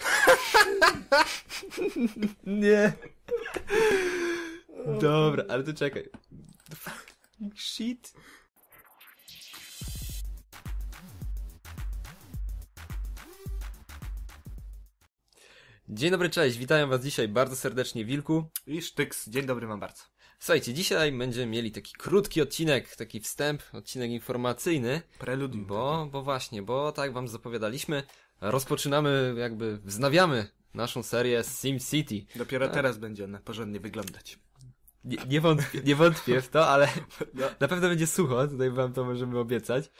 Nie. Dobra, ale to czekaj. Shit. Dzień dobry, cześć, witam was dzisiaj bardzo serdecznie, Wilku. I Sztyks, dzień dobry wam bardzo. Słuchajcie, dzisiaj będziemy mieli taki krótki odcinek, taki wstęp, odcinek informacyjny, Preludium. bo, bo właśnie, bo tak wam zapowiadaliśmy, rozpoczynamy, jakby wznawiamy naszą serię SimCity. Dopiero Tak. teraz będzie ona porządnie wyglądać. Nie, nie, wątpię, nie wątpię w to, ale No. na pewno będzie sucho, tutaj wam to możemy obiecać,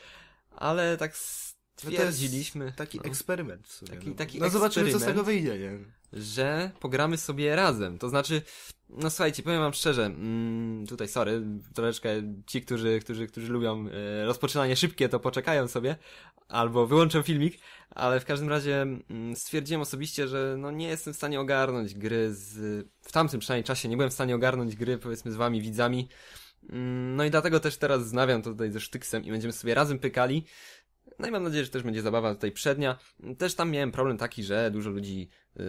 ale tak stwierdziliśmy, Taki no, eksperyment sumie. Taki- no. taki no zobaczymy co z eksperyment. tego wyjdzie, nie? Że pogramy sobie razem. To znaczy, no słuchajcie, powiem wam szczerze, mm, tutaj sorry, troszeczkę ci, którzy, którzy, którzy lubią e, rozpoczynanie szybkie, to poczekają sobie, albo wyłączą filmik, ale w każdym razie mm, stwierdziłem osobiście, że no nie jestem w stanie ogarnąć gry z, w tamtym przynajmniej czasie nie byłem w stanie ogarnąć gry, powiedzmy, z wami widzami, Mm, no i dlatego też teraz znawiam to tutaj ze Sztyksem i będziemy sobie razem pykali. No i mam nadzieję, że też będzie zabawa tutaj przednia. Też tam miałem problem taki, że dużo ludzi y,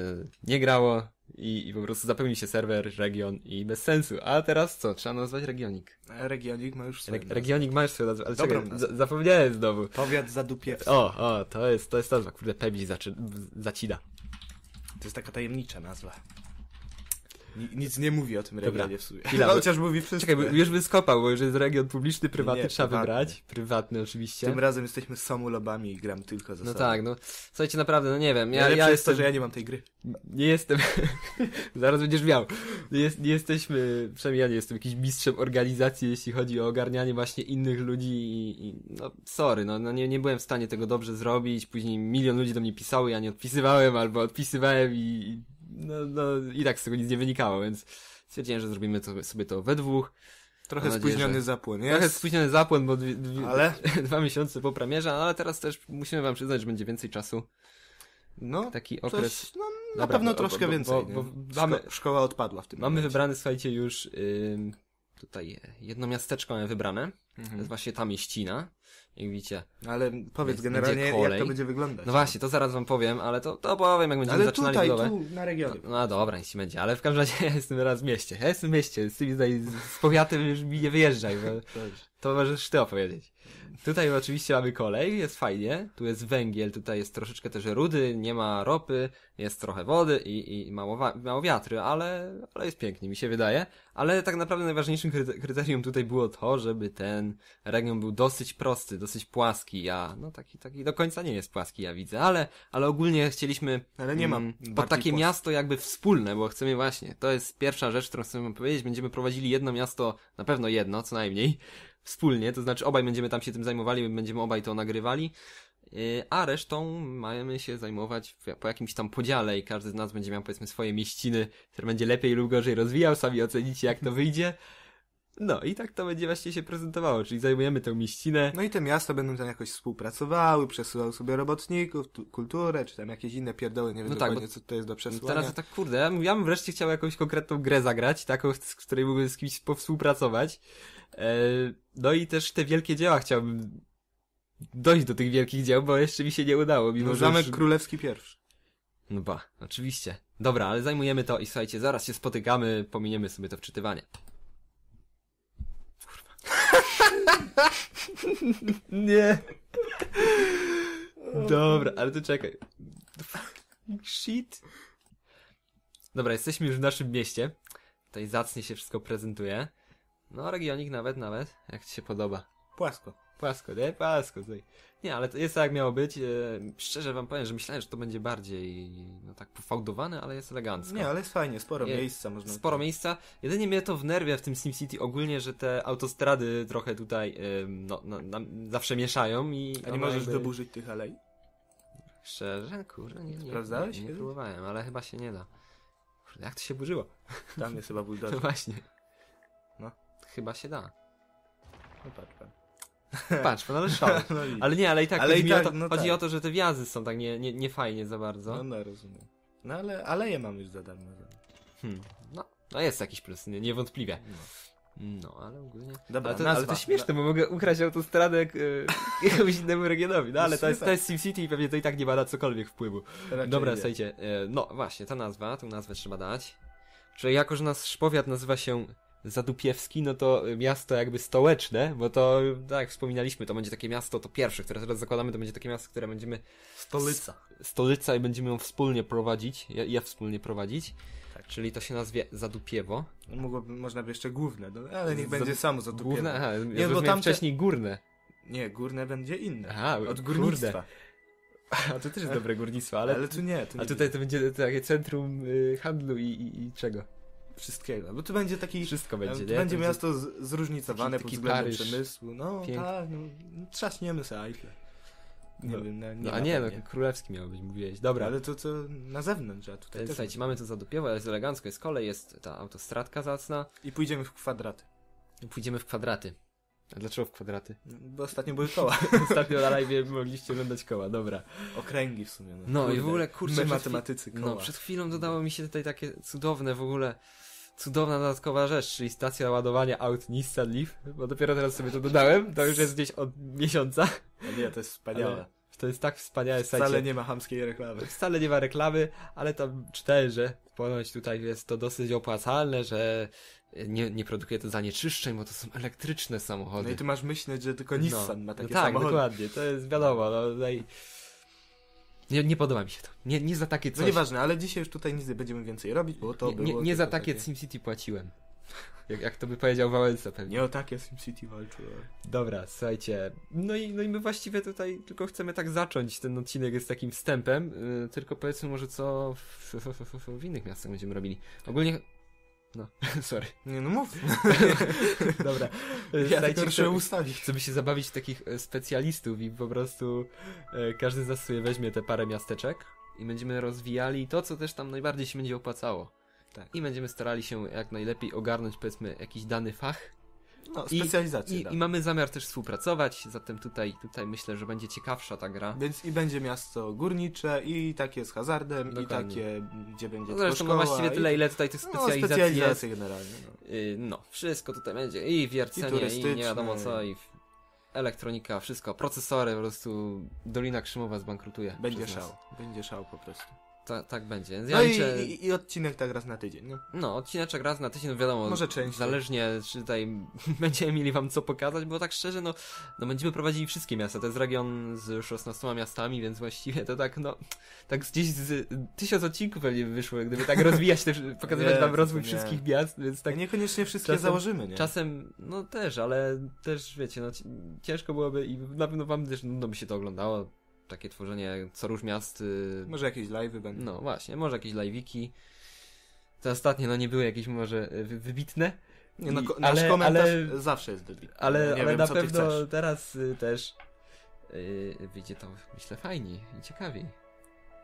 nie grało i, i po prostu zapełnił się serwer, region i bez sensu. A teraz co? Trzeba nazwać regionik. Regionik ma już swoją Re regionik masz swoją nazwę, ale Dobrą czekaj, nazwę. zapomniałem znowu. Powiat zadupiewski. O, o, to jest, to jest nazwa, kurde, Pebzi zaczy, zacida. To jest taka tajemnicza nazwa. Ni nic nie mówi o tym Dobra. regionie w sumie. Chwila, chociaż mówi wszystko. Czekaj, bo już wyskopał, bo już jest region publiczny, prywatny Nie, trzeba prywatny. wybrać. Prywatny oczywiście. Tym razem jesteśmy somulobami i gram tylko za No sobą. tak, no. Słuchajcie, naprawdę, no nie wiem, ja, ja jest to, jestem... że ja nie mam tej gry. Nie jestem. Zaraz będziesz miał. Nie, jest, nie jesteśmy, przynajmniej ja nie jestem jakimś mistrzem organizacji, jeśli chodzi o ogarnianie właśnie innych ludzi i, i no sorry, no, no nie, nie byłem w stanie tego dobrze zrobić. Później milion ludzi do mnie pisały, ja nie odpisywałem albo odpisywałem i, i no, no i tak z tego nic nie wynikało, więc stwierdziłem, że zrobimy to, sobie to we dwóch. Trochę nadzieję, spóźniony że- zapłon, Trochę jest? spóźniony zapłon, bo dwie, dwie, Ale? dwa miesiące po premierze, ale teraz też musimy wam przyznać, że będzie więcej czasu. No, Taki okres. coś, no na Dobra, pewno bo- troszkę bo- więcej. bo- bo Szko- mamy- Szkoła odpadła w tym Mamy momencie. wybrane, słuchajcie, już ym, tutaj jedno miasteczko mamy wybrane. To Mhm. jest właśnie ta mieścina. Jak widzicie. Ale powiedz Jest- generalnie, jak to będzie wyglądać. No właśnie, to zaraz wam powiem, ale to, to powiem, jak będziemy Ale zaczynali tutaj, budowę. tu, na regionie. No, no dobra, nic ci będzie, ale w każdym razie ja jestem teraz w mieście. Ja jestem w mieście, z tymi tutaj, z powiatem już mi nie wyjeżdżaj, bo to możesz ty opowiedzieć. Tutaj oczywiście mamy kolej, jest fajnie, tu jest węgiel, tutaj jest troszeczkę też rudy, nie ma ropy, jest trochę wody i, i mało, mało wiatry, ale, ale jest pięknie, mi się wydaje. Ale tak naprawdę najważniejszym kryte- kryterium tutaj było to, żeby ten region był dosyć prosty, dosyć płaski, a no taki, taki do końca nie jest płaski, ja widzę, ale, ale ogólnie chcieliśmy Ale nie ma mm, pod takie płaski. miasto jakby wspólne, bo chcemy właśnie, to jest pierwsza rzecz, którą chcemy powiedzieć, będziemy prowadzili jedno miasto, na pewno jedno, co najmniej, wspólnie, to znaczy obaj będziemy tam się tym zajmowali, będziemy obaj to nagrywali, yy, a resztą mamy się zajmować po jakimś tam podziale i każdy z nas będzie miał powiedzmy swoje mieściny, które będzie lepiej lub gorzej rozwijał, sami ocenicie jak to wyjdzie. No i tak to będzie właśnie się prezentowało, czyli zajmujemy tę mieścinę. No i te miasta będą tam jakoś współpracowały, przesyłały sobie robotników, tu, kulturę, czy tam jakieś inne pierdoły, nie wiem No tak, dokładnie, co to jest do przesłania. Teraz to tak kurde, ja bym, ja bym wreszcie chciał jakąś konkretną grę zagrać, taką, z której mógłbym z kimś powspółpracować. E, no i też te wielkie dzieła chciałbym dojść do tych wielkich dzieł, bo jeszcze mi się nie udało, mimo no, Zamek już... Królewski pierwszy. No ba, oczywiście. Dobra, ale zajmujemy to i słuchajcie, zaraz się spotykamy, pominiemy sobie to wczytywanie. Kurwa. nie. Dobra, ale to czekaj. Shit. Dobra, jesteśmy już w naszym mieście. Tutaj zacnie się wszystko prezentuje. No, regionik nawet, nawet. Jak ci się podoba. Płasko. Płasko, nie? Płasko tutaj. Nie, ale to jest tak jak miało być. E, szczerze wam powiem, że myślałem, że to będzie bardziej, no tak pofałdowane, ale jest elegancko. Nie, ale jest fajnie, sporo Je- miejsca można. Sporo miejsca. Jedynie mnie to wnerwia w tym SimCity ogólnie, że te autostrady trochę tutaj em, no, no, zawsze mieszają i... A nie możesz jakby- wyburzyć tych alei? Szczerze? Kurde, nie, nie, Sprawdzałeś nie, nie kiedyś? próbowałem, ale chyba się nie da. Kurde, jak to się burzyło? Tam jest chyba No buldożer. właśnie. No. Chyba się da. No patrz, patrz. Patrz, pan ale szał. No i... Ale nie, ale i tak, Ale chodzi, i tak, o to, no chodzi tak. o to, że te wjazdy są tak nie, nie, nie fajnie za bardzo. No, no, rozumiem. No ale aleje mam już za darmo. Hmm. No, no jest jakiś plus, nie, niewątpliwie. No. No, ale ogólnie... Dobra, ale, to, nazwa. ale to śmieszne, bo mogę ukraść autostradę e, jakiemuś innemu regionowi, no ale to jest, super. to jest SimCity i pewnie to i tak nie ma na cokolwiek wpływu. Raczej Dobra, nie. słuchajcie, e, no właśnie, ta nazwa, tą nazwę trzeba dać. Że jako, że nasz powiat nazywa się Zadupiewski, no to miasto jakby stołeczne, bo to, tak jak wspominaliśmy, to będzie takie miasto, to pierwsze, które teraz zakładamy, to będzie takie miasto, które będziemy, Stolica. stolica i będziemy ją wspólnie prowadzić, je, je wspólnie prowadzić. Tak. Czyli to się nazwie Zadupiewo. Mogłoby, można by jeszcze główne, no, ale niech Za- będzie samo za Główne, aha, ja Nie, bo tamte- wcześniej górne. Nie, górne będzie inne. Aha, Od kurde. górnictwa. A to też jest dobre górnictwo, ale, Ale, tu nie, tu nie a tutaj to będzie takie centrum y, handlu i, i, i czego? Wszystkiego. Bo tu będzie taki. Wszystko będzie, tu nie? będzie To miasto z, zróżnicowane pod względem Paryż. przemysłu. No tak, no, trzaśniemy sobie Eiffel. Nie No, wiem, nie, No, a nie, no królewski miało być, mówiłeś. Dobra, Ale to, to na zewnątrz, a tutaj Więc też. słuchajcie, mamy to zadupiewo, jest elegancko, jest kolej, jest ta autostradka zacna. I pójdziemy w kwadraty. Pójdziemy w kwadraty. A dlaczego w kwadraty? Bo ostatnio były koła. Ostatnio na live mogliście oglądać koła, dobra. Okręgi w sumie. No, No i w ogóle, kurczę, My matematycy koła. No, przed chwilą dodało mi się tutaj takie cudowne w ogóle, cudowna dodatkowa rzecz, czyli stacja ładowania aut Nissan Leaf, bo dopiero teraz sobie to dodałem, to już jest gdzieś od miesiąca. No Nie, to jest wspaniałe. Ale to jest tak wspaniałe, Wcale słuchajcie. nie ma chamskiej reklamy. Wcale nie ma reklamy, ale tam czytałem, że ponoć tutaj jest to dosyć opłacalne, że nie, nie produkuje to zanieczyszczeń, bo to są elektryczne No samochody. i ty masz myśleć, że tylko Nissan ma takie no tak, samochody. dokładnie, to jest wiadomo, no tutaj... Nie, nie podoba mi się to. Nie, nie za takie coś. No nieważne, ale dzisiaj już tutaj nic nie będziemy więcej robić, bo to nie, było nie za tylko takie SimCity płaciłem. Jak, jak to by powiedział Wałęsa pewnie. Nie o takie SimCity walczyłem. Dobra, słuchajcie. No i, no i my właściwie tutaj tylko chcemy tak zacząć. Ten odcinek jest takim wstępem. Yy, tylko powiedzmy może co w, w, w, w innych miastach będziemy robili. Ogólnie... No, sorry. Nie no mów. Dobra. Ja chcę- muszę ustawić. Chcemy się zabawić w takich e, specjalistów i po prostu e, każdy z nas sobie weźmie te parę miasteczek i będziemy rozwijali to, co też tam najbardziej się będzie opłacało. Tak. I będziemy starali się jak najlepiej ogarnąć, powiedzmy, jakiś dany fach. No, I- specjalizację I. I mamy zamiar też współpracować, zatem tutaj, tutaj myślę, że będzie ciekawsza ta gra. Więc i będzie miasto górnicze, i takie z hazardem, Dokładnie. i takie, gdzie będzie No zresztą no właściwie i... tyle, ile tutaj tych No, specjalizacji jest. specjalizacje generalnie. No. Y, No, wszystko tutaj będzie. I I wiercenie, i, turystyczne. nie wiadomo co, i elektronika, wszystko. Procesory, po prostu Dolina Krzymowa zbankrutuje. Będzie nas. szał. Będzie szał po prostu. Ta, tak będzie. No ja i, liczę... i, i odcinek tak raz na tydzień, no. No, odcineczek raz na tydzień, no wiadomo, Może częściej. zależnie czy tutaj będziemy mieli wam co pokazać, bo tak szczerze, no, no będziemy prowadzili wszystkie miasta, to jest region z 16 miastami, więc właściwie to tak, no, tak gdzieś z tysiąc odcinków pewnie by wyszło, gdyby tak rozwijać te, pokazywać Nie, wam rozwój nie. wszystkich miast, więc Tak niekoniecznie wszystkie czasem- założymy, nie? czasem, no też, ale też, wiecie, no ci- ciężko byłoby i na pewno wam też nudno by się to oglądało, takie tworzenie co róż miast, y, Może jakieś live'y będą. no właśnie, może jakieś live'iki. Te ostatnie, no nie były jakieś może wy- wybitne, Nie, no, I- nasz ale- komentarz ale- zawsze jest dobry. ale, nie ale wiem, na pewno teraz y, też y, wyjdzie to, myślę, fajniej i ciekawiej.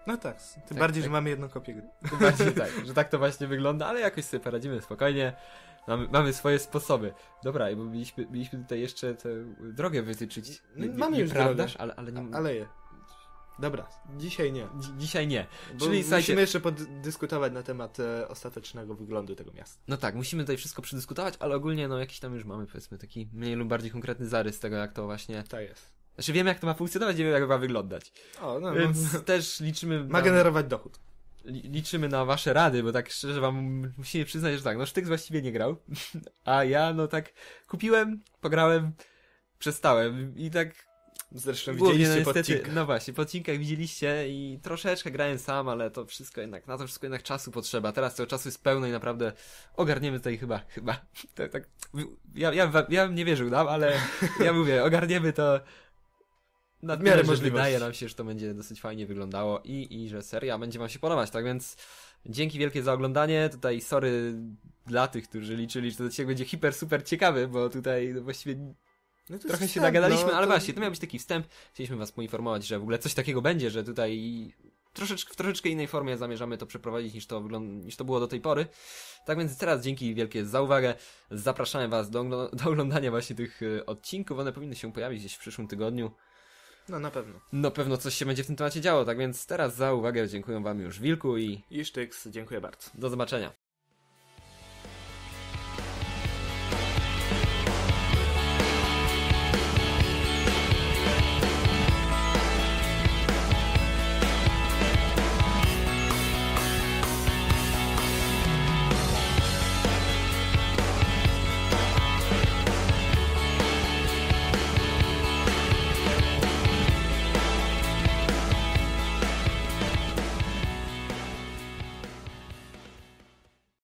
No tak, tym Tak, bardziej, tak. że mamy jedną kopię gry. Tym bardziej tak, że tak to właśnie wygląda, ale jakoś sobie poradzimy spokojnie. Mamy, mamy swoje sposoby. Dobra, bo mieliśmy, mieliśmy tutaj jeszcze tę drogę wytyczyć. No, mamy już drogę. Ale, ale, nie, Ale je. Dobra, dzisiaj nie. dzi- dzisiaj nie. Bo Czyli, musimy słuchajcie- jeszcze podyskutować na temat e, ostatecznego wyglądu tego miasta. No tak, musimy tutaj wszystko przedyskutować, ale ogólnie no jakiś tam już mamy powiedzmy taki mniej lub bardziej konkretny zarys tego, jak to właśnie... Tak jest. Znaczy wiemy jak to ma funkcjonować, nie wiem jak ma wyglądać. O, no, Więc no, też liczymy... ma na- generować dochód. li, liczymy na wasze rady, bo tak szczerze wam musimy przyznać, że tak, no Sztyks właściwie nie grał, a ja no tak kupiłem, pograłem, przestałem i tak Zresztą głównie, widzieliście no, niestety, no właśnie, po odcinkach widzieliście i troszeczkę grałem sam, ale to wszystko jednak, na to wszystko jednak czasu potrzeba, teraz tego czasu jest pełno i naprawdę ogarniemy tutaj chyba, chyba, tak, tak ja, ja, ja bym nie wierzył nam, ale ja mówię, ogarniemy to. Na W miarę możliwości. wydaje nam się, że to będzie dosyć fajnie wyglądało i, i że seria będzie wam się podobać, tak więc dzięki wielkie za oglądanie, tutaj sorry dla tych, którzy liczyli, że to odcinek będzie hiper, super ciekawy, bo tutaj no, właściwie No trochę się wstęp, nagadaliśmy, no, ale to- właśnie, to miał być taki wstęp, chcieliśmy was poinformować, że w ogóle coś takiego będzie, że tutaj troszeczkę, w troszeczkę innej formie zamierzamy to przeprowadzić niż to, niż to było do tej pory. Tak więc teraz dzięki wielkie za uwagę. Zapraszamy Was do, do oglądania właśnie tych e, odcinków. One powinny się pojawić gdzieś w przyszłym tygodniu. No na pewno. No pewno coś się będzie w tym temacie działo, tak więc teraz za uwagę dziękuję Wam już Wilku i I Sztyks, dziękuję bardzo. do zobaczenia.